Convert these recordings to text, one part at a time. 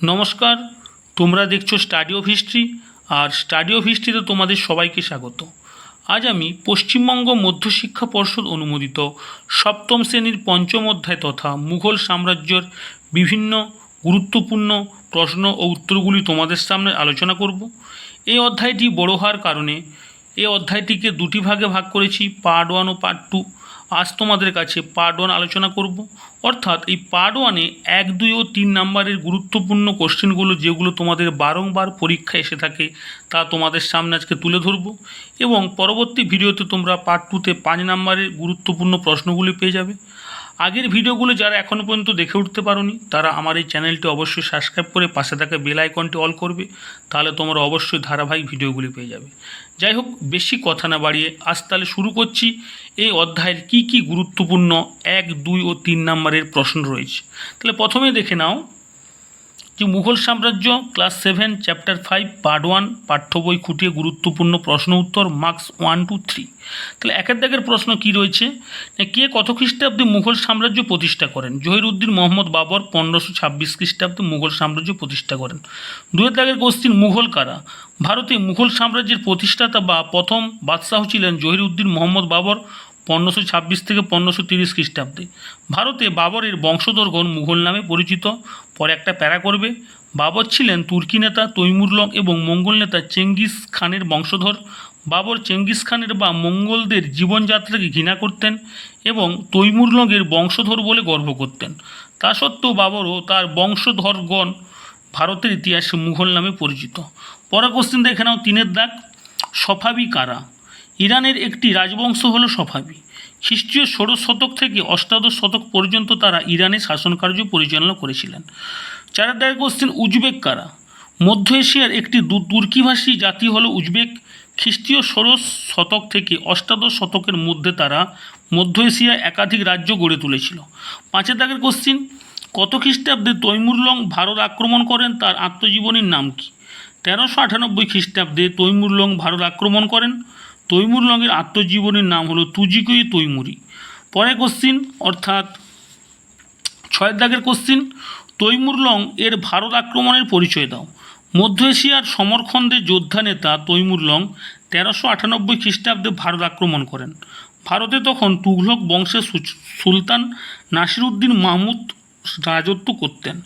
নমস্কার, তোমরা দেখছ স্টাডি অফ হিস্ট্রি আর স্টাডি অফ হিস্ট্রিতে তোমাদের সবাইকে স্বাগত। আজ আমি পশ্চিমবঙ্গ মধ্যশিক্ষা পর্ষদ অনুমোদিত সপ্তম শ্রেণির পঞ্চম অধ্যায় তথা মুঘল সাম্রাজ্যের বিভিন্ন গুরুত্বপূর্ণ প্রশ্ন ও উত্তরগুলি তোমাদের সামনে আলোচনা করব। এই অধ্যায়টি বড় হওয়ার কারণে এই অধ্যায়টিকে দুটি ভাগে ভাগ করেছি পার্ট ওয়ান ও পার্ট টু আজ তোমাদের কাছে পার্ট ওয়ান আলোচনা করব। অর্থাৎ এই পার্ট ওয়ানে এক, দুই ও তিন নাম্বারের গুরুত্বপূর্ণ কোশ্চেনগুলো যেগুলো তোমাদের বারংবার পরীক্ষায় এসে থাকে তা তোমাদের সামনে আজকে তুলে ধরব এবং পরবর্তী ভিডিওতে তোমরা পার্ট টুতে পাঁচ নাম্বারের গুরুত্বপূর্ণ প্রশ্নগুলি পেয়ে যাবে। আগের ভিডিওগুলো যারা এখনও পর্যন্ত দেখে উঠতে পারোনি, তারা আমার এই চ্যানেলটি অবশ্যই সাবস্ক্রাইব করে পাশে থাকা বেল আইকনটি অল করবে, তাহলে তোমরা অবশ্যই ধারাবাহিক ভিডিওগুলি পেয়ে যাবে। যাই হোক, বেশি কথা না বাড়িয়ে আজ তাহলে শুরু করছি। এই অধ্যায়ের কি কি গুরুত্বপূর্ণ এক, দুই ও তিন নম্বরের প্রশ্ন রয়েছে। তাহলে প্রথমে দেখে নাও যে মুঘল সাম্রাজ্য class seven chapter five part one পাঠ্য বই খুঁটিয়ে গুরুত্বপূর্ণ প্রশ্ন উত্তর মার্কস ওয়ান টু থ্রি তাহলে একের দাগের প্রশ্ন কি রয়েছে? কে কত খ্রিস্টাব্দে মুঘল সাম্রাজ্য প্রতিষ্ঠা করেন? জহিরুদ্দিন মোহাম্মদ বাবর পনেরোশো ছাব্বিশ খ্রিস্টাব্দে মুঘল সাম্রাজ্য প্রতিষ্ঠা করেন। দুয়ের দাগের কোশ্চিন মুঘল কারা? ভারতে মুঘল সাম্রাজ্যের প্রতিষ্ঠাতা বা প্রথম বাদশাহ ছিলেন জহিরুদ্দিন মোহাম্মদ বাবর পনেরোশো ছাব্বিশ থেকে পনেরোশো তিরিশ খ্রিস্টাব্দে। ভারতে বাবরের বংশধরগণ মুঘল নামে পরিচিত। পরে একটা প্যারা করবে। বাবর ছিলেন তুর্কি নেতা তৈমুরলং এবং মঙ্গল নেতা চেঙ্গিস খানের বংশধর। বাবর চেঙ্গিস খানের বা মঙ্গলদের জীবনযাত্রাকে ঘৃণা করতেন এবং তৈমুরলংয়ের বংশধর বলে গর্ব করতেন। তা সত্ত্বেও বাবর ও তার বংশধরগণ ভারতের ইতিহাসে মুঘল নামে পরিচিত। পরে কোশ্চিন দেখে নাও তিনের দাগ। সফাবি কারা? ইরানের একটি রাজবংশ হল সফাবি। খ্রিস্টীয় ষোড়শ শতক থেকে অষ্টাদশ শতক পর্যন্ত তারা ইরানে শাসনকার্য পরিচালনা করেছিলেন। চারের দাগের কোশ্চেন উজবেক কারা? মধ্য এশিয়ার একটি তুর্কিভাষী জাতি হল উজবেক। খ্রিস্টীয় ষোড়শ শতক থেকে অষ্টাদশ শতকের মধ্যে তারা মধ্য এশিয়ায় একাধিক রাজ্য গড়ে তুলেছিল। পাঁচের দাগের কোশ্চিন কত খ্রিস্টাব্দে তৈমুরলং ভারত আক্রমণ করেন তার আত্মজীবনীর নাম কি? তেরোশো আটানব্বই খ্রিস্টাব্দে তৈমুরলং ভারত আক্রমণ করেন। তৈমুরলংয়ের আত্মজীবনীর নাম হলো তুজিকুই তৈমুরি। পরে কোশ্চিন অর্থাৎ ছয়ের দাগের কোশ্চিন তৈমুরলং এর ভারত আক্রমণের পরিচয় দাও। মধ্য এশিয়ার সমরখণ্ডের যোদ্ধা নেতা তৈমুরলং তেরোশো আটানব্বই খ্রিস্টাব্দে ভারত আক্রমণ করেন। ভারতে তখন তুঘলক বংশের সুলতান নাসিরুদ্দিন মাহমুদ রাজত্ব করতেন।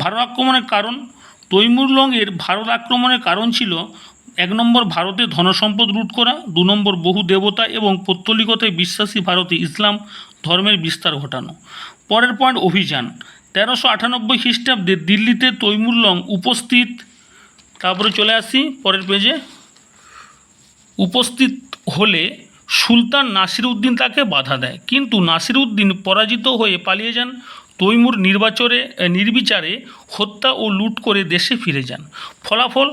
ভারত আক্রমণের কারণ তৈমুরলং এর ভারত আক্রমণের কারণ ছিল এক নম্বর ভারতে ধনসম্পদ রুট করা, দু নম্বর বহু দেবতা এবং পৌত্তলিকতায় বিশ্বাসী ভারতে ইসলাম ধর্মের বিস্তার ঘটানো। পরের পয়েন্ট, অভিযান। তেরোশো আটানব্বই খ্রিস্টাব্দে দিল্লিতে তৈমুরলং উপস্থিত, তারপরে চলে আসি পরের পেজে উপস্থিত হলে সুলতান নাসিরউদ্দিন তাকে বাধা দেয়। কিন্তু নাসিরউদ্দিন পরাজিত হয়ে পালিয়ে যান। তৈমুর নির্বাচনে নির্বিচারে হত্যা ও লুট করে দেশে ফিরে যান। ফলাফল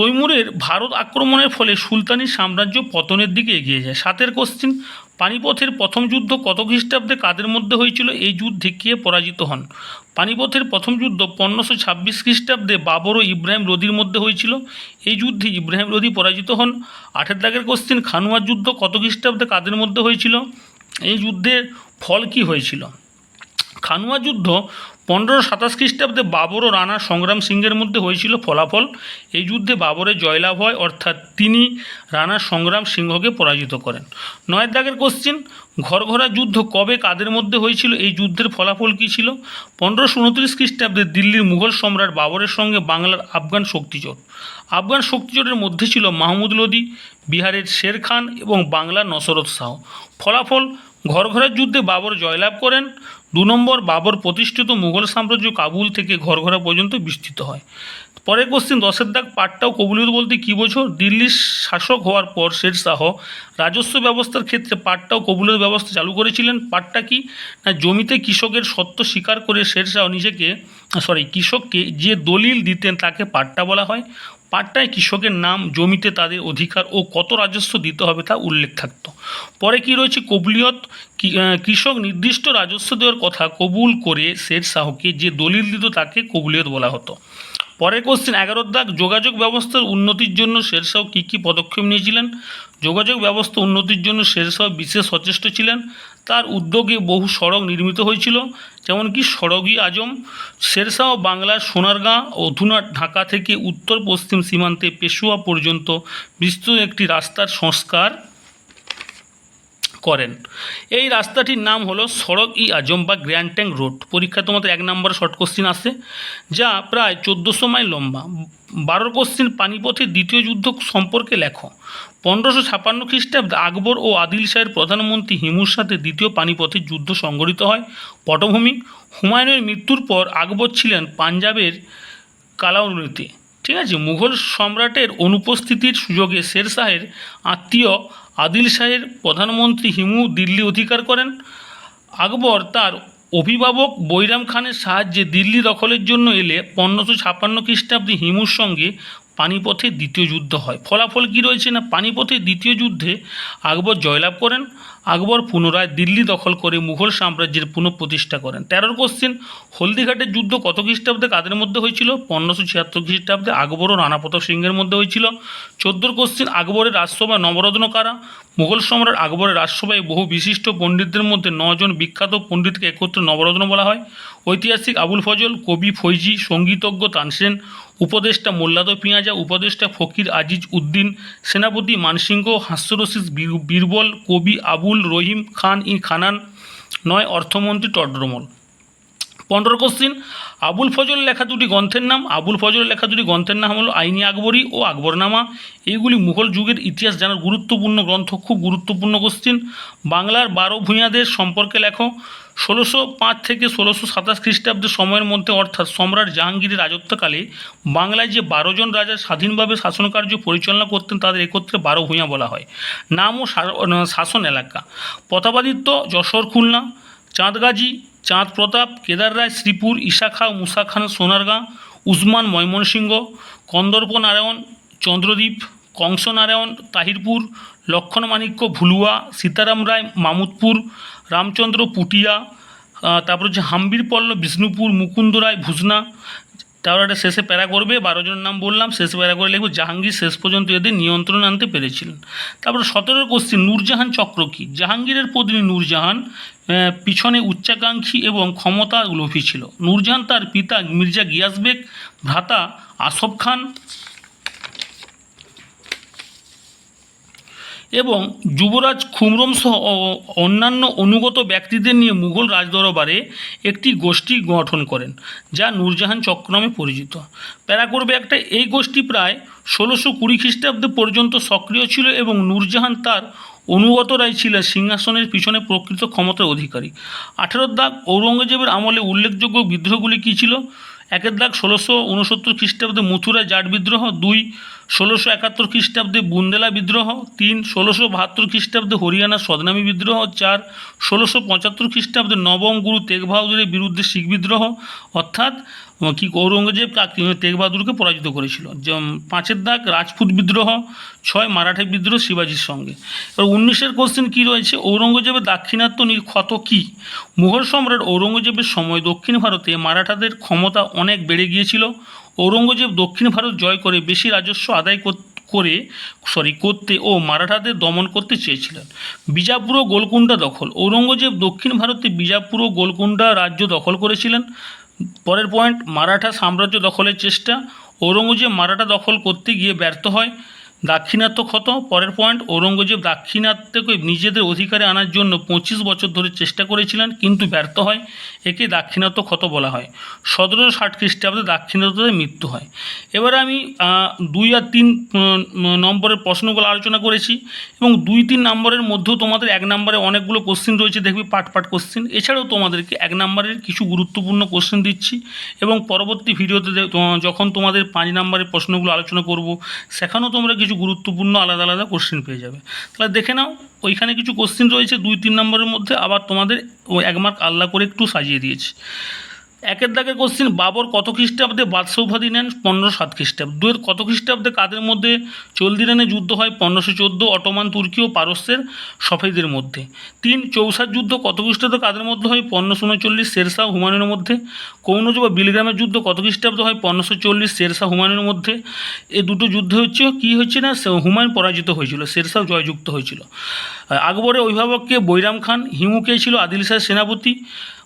তৈমুরের ভারত আক্রমণের ফলে সুলতানি সাম্রাজ্য পতনের দিকে এগিয়ে যায়। সাতের কোশ্চিন, পানিপথের প্রথম যুদ্ধ কত খ্রিস্টাব্দে কাদের মধ্যে হয়েছিল? এই যুদ্ধে কে পরাজিত হন? পানিপথের প্রথম যুদ্ধ পনেরোশো ছাব্বিশ খ্রিস্টাব্দে বাবর ও ইব্রাহিম লোদির মধ্যে হয়েছিল। এই যুদ্ধে ইব্রাহিম লোদি পরাজিত হন। আঠের দাগের কোশ্চিন, খানুয়ার যুদ্ধ কত খ্রিস্টাব্দে কাদের মধ্যে হয়েছিল? এই যুদ্ধের ফল কি হয়েছিল? খানুয়া যুদ্ধ পনেরো সাতাশ খ্রিস্টাব্দে বাবর ও রানা সংগ্রাম সিংহের মধ্যে হয়েছিল ফলাফল। এই যুদ্ধে বাবরের জয়লাভ হয়, অর্থাৎ তিনি রানা সংগ্রাম সিংহকে পরাজিত করেন। নয়ের দাগের কোশ্চিন ঘরঘরা যুদ্ধ কবে কাদের মধ্যে হয়েছিল? এই যুদ্ধের ফলাফল কী ছিল? পনেরোশো উনত্রিশ খ্রিস্টাব্দে দিল্লির মুঘল সম্রাট বাবরের সঙ্গে বাংলার আফগান শক্তিজোট আফগান শক্তিজোটের মধ্যে ছিল মাহমুদ লোদি বিহারের শের খান এবং বাংলার নসরত শাহ। ফলাফল ঘরঘরার যুদ্ধে বাবর জয়লাভ করেন। দু নম্বর বাবর প্রতিষ্ঠিত মুঘল সাম্রাজ্য কাবুল থেকে ঘরঘরা পর্যন্ত বিস্তৃত হয়। পরের কোশ্চিন দশের দাগ পাটটাও কবুলিয়ত বলতে কী বোঝো? দিল্লির শাসক হওয়ার পর শের শাহ রাজস্ব ব্যবস্থার ক্ষেত্রে পাটটাও কবুলিয়ত ব্যবস্থা চালু করেছিলেন। পাটটা কি? না, জমিতে কৃষকের সত্য স্বীকার করে শের শাহ নিজেকে সরি কৃষককে যে দলিল দিতেন তাকে পাট্টা বলা হয়। পাট্টায় কৃষকের নাম, জমিতে তাদের অধিকার ও কত রাজস্ব দিতে হবে তা উল্লেখ থাকত। পরে কি রয়েছে? কবুলিয়ত কৃষক নির্দিষ্ট রাজস্ব দেওয়ার কথা কবুল করে শের শাহকে যে দলিল দিত তাকে কবুলিয়ত বলা হতো। পরের কোশ্চেন এগারোর দাগ যোগাযোগ ব্যবস্থার উন্নতির জন্য শেরশাহ কী কী পদক্ষেপ নিয়েছিলেন? যোগাযোগ ব্যবস্থা উন্নতির জন্য শেরশাহ বিশেষ সচেষ্ট ছিলেন। তার উদ্যোগে বহু সড়ক নির্মিত হয়েছিল যেমন কি সড়গই আজম, শেরশাহ বাংলার সোনারগাঁ অধুনা ঢাকা থেকে উত্তর পশ্চিম সীমান্তে পেশুয়া পর্যন্ত বিস্তৃত একটি রাস্তার সংস্কার করেন। এই রাস্তাটির নাম হলো সড়ক ই আজম বা গ্র্যান্ড ট্যাঙ্ক রোড। পরীক্ষা তোমাদের এক নম্বর শর্ট কোশ্চিন আসে যা প্রায় চোদ্দোশো মাইল লম্বা। বারো কোশ্চিন পানিপথের দ্বিতীয় যুদ্ধ সম্পর্কে লেখো। পনেরোশো ছাপান্ন খ্রিস্টাব্দে আকবর ও আদিল শাহের প্রধানমন্ত্রী হিমুর সাথে দ্বিতীয় পানিপথের যুদ্ধ সংঘটিত হয় পটভূমি। হুমায়ুনের মৃত্যুর পর আকবর ছিলেন পাঞ্জাবের কালাউনিতে ঠিক আছে, মুঘল সম্রাটের অনুপস্থিতির সুযোগে শের শাহের আত্মীয় আদিল শাহের প্রধানমন্ত্রী হিমু দিল্লি অধিকার করেন। আকবর তার অভিভাবক বৈরাম খানের সাহায্যে দিল্লি দখলের জন্য এলে পনেরোশো ছাপান্ন খ্রিস্টাব্দে হিমুর সঙ্গে পানিপথের দ্বিতীয় যুদ্ধ হয়। ফলাফল কী রয়েছে না? পানিপথের দ্বিতীয় যুদ্ধে আকবর জয়লাভ করেন, আকবর পুনরায় দিল্লি দখল করে মুঘল সাম্রাজ্যের পুনঃপ্রতিষ্ঠা করেন। তেরোর কোশ্চিন হলদিঘাটের যুদ্ধ কত খ্রিস্টাব্দে কাদের মধ্যে হয়েছিল? পনেরোশো ছিয়াত্তর খ্রিস্টাব্দে আকবর ও রানা প্রতাপ সিংহের মধ্যে হয়েছিল। চোদ্দোর কোশ্চিন আকবরের রাজসভায় নবরত্ন কারা? মুঘল সম্রাট আকবরের রাজসভায় বহু বিশিষ্ট পণ্ডিতদের মধ্যে নজন বিখ্যাত পণ্ডিতকে একত্রে নবরত্ন বলা হয়। ঐতিহাসিক আবুল ফজল, কবি, ফৈজি, সঙ্গীতজ্ঞ তানসেন উপদেষ্টা মোল্লাদ পিঁয়াজা, উপদেষ্টা ফকির আজিজ উদ্দিন, সেনাপতি মানসিংহ, হাস্যরসিস বীর- বীরবল কবি আবুল রহিম খান ই খানান, নয় অর্থমন্ত্রী টডরমল পনেরো কোশ্চিন আবুল ফজল লেখা দুটি গ্রন্থের নাম, আবুল ফজল লেখা দুটি গ্রন্থের নাম হলো আইনি আকবরী ও আকবরনামা। এইগুলি মুঘল যুগের ইতিহাস জানার গুরুত্বপূর্ণ গ্রন্থ, খুব গুরুত্বপূর্ণ কোশ্চিন বাংলার বারো ভূঁইয়াদের সম্পর্কে লেখো। ষোলোশো পাঁচ থেকে ষোলোশো সাতাশ খ্রিস্টাব্দের সময়ের মধ্যে, অর্থাৎ সম্রাট জাহাঙ্গীরের রাজত্বকালে, বাংলায় যে বারো জন রাজা স্বাধীনভাবে শাসনকার্য পরিচালনা করতেন, তাদের একত্রে বারো ভূঁইয়া বলা হয়। নাম ও শাসন এলাকা। প্রতাপাদিত্য, যশোর খুলনা, চাঁদগাজী চাঁদ প্রতাপ, কেদার রায়, শ্রীপুর, ঈশা খা মুসা খান সোনারগাঁ, উসমান ময়মনসিংহ, কন্দর্প নারায়ণ, চন্দ্রদ্বীপ, কংস নারায়ণ, তাহিরপুর, লক্ষণ মাণিক্য, ভুলুয়া, সীতারাম রায়, মামুদপুর, রামচন্দ্র পুটিয়া তারপর হচ্ছে হাম্বির পল্ল বিষ্ণুপুর, মুকুন্দ রায়, ভুজনা তারপর একটা শেষে প্যারা করবে, বারো জনের নাম বললাম, শেষে প্যারা করে লিখব, জাহাঙ্গীর শেষ পর্যন্ত এদের নিয়ন্ত্রণ আনতে পেরেছিলেন। তারপরে সতেরো কোশ্চিন নূরজাহান চক্র কী? জাহাঙ্গীরের পত্নী নূরজাহান পিছনে উচ্চাকাঙ্ক্ষী এবং ক্ষমতা লোভী ছিল। নূরজাহান তার পিতা মির্জা গিয়াসবেক ভ্রাতা আসফ খান এবং যুবরাজ খুমরম সহ অন্যান্য অনুগত ব্যক্তিদের নিয়ে মুঘল রাজদরবারে একটি গোষ্ঠী গঠন করেন, যা নূরজাহান চক্র নামে পরিচিত। প্যারা করবে একটা এই গোষ্ঠী প্রায় ষোলোশো কুড়ি খ্রিস্টাব্দ পর্যন্ত সক্রিয় ছিল এবং নূরজাহান তার অনুগতরাই ছিলেন সিংহাসনের পিছনে প্রকৃত ক্ষমতার অধিকারী। আঠেরোর দাগ ঔরঙ্গজেবের আমলে উল্লেখযোগ্য বিদ্রোহগুলি কী ছিল? একের দাগ ষোলোশো উনসত্তর খ্রিস্টাব্দে মথুরা জাট বিদ্রোহ, দুই ষোলোশো একাত্তর খ্রিস্টাব্দে বুন্দেলা বিদ্রোহ, তিন ষোলোশো বাহাত্তর খ্রিস্টাব্দে হরিয়ানার সদনামী বিদ্রোহ, চার ষোলোশো পঁচাত্তর খ্রিস্টাব্দে নবম গুরু তেগ বাহাদুরের বিরুদ্ধে শিখ বিদ্রোহ, অর্থাৎ কি ঔরঙ্গজেব তেগ বাহাদুরকে পরাজিত করেছিল। পাঁচের দাগ রাজপুত বিদ্রোহ, ছয় মারাঠা বিদ্রোহ শিবাজির সঙ্গে। এবার উনিশের কোশ্চেন কী রয়েছে? ঔরঙ্গজেবের দাক্ষিণাত্য নির্ক্ষত কী? মুঘল সম্রাট ঔরঙ্গজেবের সময় দক্ষিণ ভারতে মারাঠাদের ক্ষমতা অনেক বেড়ে গিয়েছিল। ঔরঙ্গজেব দক্ষিণ ভারত জয় করে বেশি রাজস্ব আদায় কর- সরি করতে ও মারাঠাদের দমন করতে চেয়েছিলেন। বিজাপুর ও গোলকুন্ডা দখল। ঔরঙ্গজেব দক্ষিণ ভারতে বিজাপুর ও গোলকুন্ডা রাজ্য দখল করেছিলেন। পরের পয়েন্ট মারাঠা সাম্রাজ্য দখলের চেষ্টা। ঔরঙ্গজেব মারাঠা দখল করতে গিয়ে ব্যর্থ হয়। দাক্ষিণাত্য ক্ষত পরের পয়েন্ট ঔরঙ্গজেব দাক্ষিণাত্যকে নিজেদের অধিকারে আনার জন্য পঁচিশ বছর ধরে চেষ্টা করেছিলেন, কিন্তু ব্যর্থ হয়। একে দাক্ষিণাত্য ক্ষত বলা হয়। সতেরোশো ষাট খ্রিস্টাব্দে দাক্ষিণাত্যদের মৃত্যু হয়। এবারে আমি দুই আর তিন নম্বরের প্রশ্নগুলো আলোচনা করেছি এবং দুই তিন নম্বরের মধ্যেও তোমাদের এক নম্বরে অনেকগুলো কোশ্চেন রয়েছে, দেখবি পাট পাট কোশ্চেন এছাড়াও তোমাদেরকে এক নম্বরের কিছু গুরুত্বপূর্ণ কোশ্চেন দিচ্ছি এবং পরবর্তী ভিডিওতে যখন তোমাদের পাঁচ নম্বরের প্রশ্নগুলো আলোচনা করব, সেখানেও তোমরা কিছু গুরুত্বপূর্ণ আলাদা আলাদা কোশ্চেন পেয়ে যাবে। তাহলে দেখে নাও, ওইখানে কিছু কোশ্চেন রয়েছে, দুই, তিন নম্বরের মধ্যে আবার তোমাদের ও এক মার্ক আলাদা করে একটু সাজিয়ে দিয়েছি। একের দাগের কোশ্চিন বাবর কত খ্রিস্টাব্দে বাদশাহ উপাধি নেন? পনেরো সাত খ্রিস্টাব্দ। দুয়ের কত খ্রিস্টাব্দে কাদের মধ্যে চলদিরানে যুদ্ধ হয়? পনেরোশো চোদ্দ অটোমান, তুর্কি ও পারস্যের সফেদের মধ্যে। তিন চৌসার যুদ্ধ কত খ্রিস্টাব্দে কাদের মধ্যে হয়? পনেরোশো উনচল্লিশ শেরশাহ হুমায়ুনের মধ্যে। কৌনজ বা বিলগ্রামের যুদ্ধ কত খ্রিস্টাব্দে হয়? পনেরোশো চল্লিশ শেরশাহ হুমায়ুনের মধ্যে। এই দুটো যুদ্ধ হচ্ছে, কী হচ্ছে না? হুমায়ুন পরাজিত হয়েছিল, শেরশাহ জয়যুক্ত হয়েছিল। আকবরের অভিভাবককে বৈরাম খান। হিমুকে ছিল? আদিল শাহের সেনাপতি।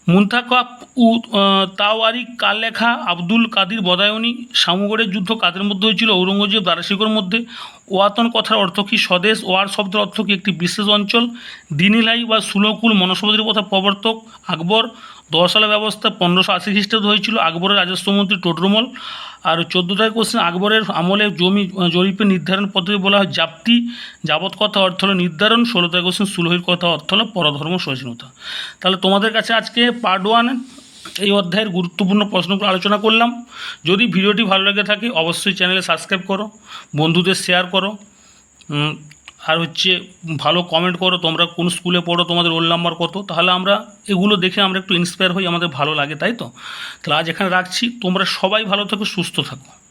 মুন্তাকাপ উ তাওয়ারিক কার লেখা আব্দুল কাদির বদায়নী সামুগড়ের যুদ্ধ কাদের মধ্যে হয়েছিল? ঔরঙ্গজেব দারাশিকর মধ্যে। ওয়াতন কথার অর্থ কী? স্বদেশ, ওয়ার শব্দের অর্থ কী? একটি বিশেষ অঞ্চল। দিনিলাই বা সুলকুল মনসবদের কথা প্রবর্তক। আকবর দশালা ব্যবস্থা পনেরোশো আশি খ্রিস্টাব্দ হয়েছিল আকবরের রাজস্বমন্ত্রী টোটরমল। আর চোদ্দোটায় কোশ্চেন, আকবরের আমলে জমি জরিপের নির্ধারণ পদ্ধতি বলা হয় জাপ্তি। যাবৎ কথা অর্থ হলো নির্ধারণ, ষোলোটায় কোশ্চেন, সুলহির কথা অর্থ হলো পরধর্ম, সহিষ্ণুতা। তাহলে তোমাদের কাছে আজকে পার্ট ওয়ান এই অধ্যায়ের গুরুত্বপূর্ণ প্রশ্নগুলো আলোচনা করলাম। যদি ভিডিওটি ভালো লেগে থাকে, অবশ্যই চ্যানেলে সাবস্ক্রাইব করো, বন্ধুদের শেয়ার করো। আর হচ্ছে ভালো কমেন্ট করো, তোমরা কোন স্কুলে পড়ো, তোমাদের রোল নাম্বার কত, তাহলে আমরা এগুলো দেখে আমরা একটু ইন্সপায়ার হই, আমাদের ভালো লাগে, তাই তো? তাহলে আজ এখানে রাখছি, তোমরা সবাই ভালো থাকো, সুস্থ থাকো।